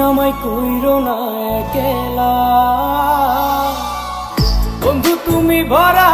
আমায় কইরো না একলা। বন্ধু তুমি ভরা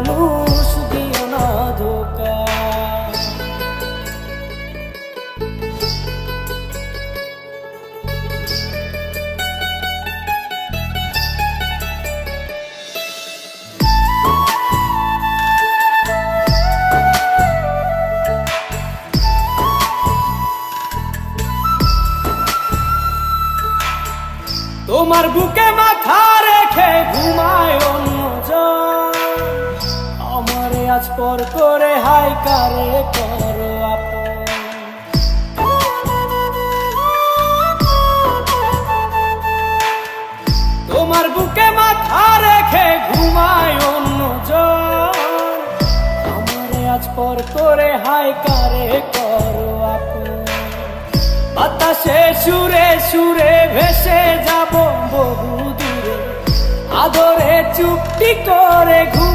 মানুষ দিও না ধোকা তোমার বুকে মাথা রেখে ঘুমায় আমারে আজ পর করে হাই কারে করো তোমার বুকে মাথা রেখে ঘুমায় অন্যজন আমারে আজ পর করে হাই কারে করো আপন। বাতাসে সুরে সুরে ভেসে যাব বহু দূরে আদরে চুপটি করে ঘুমা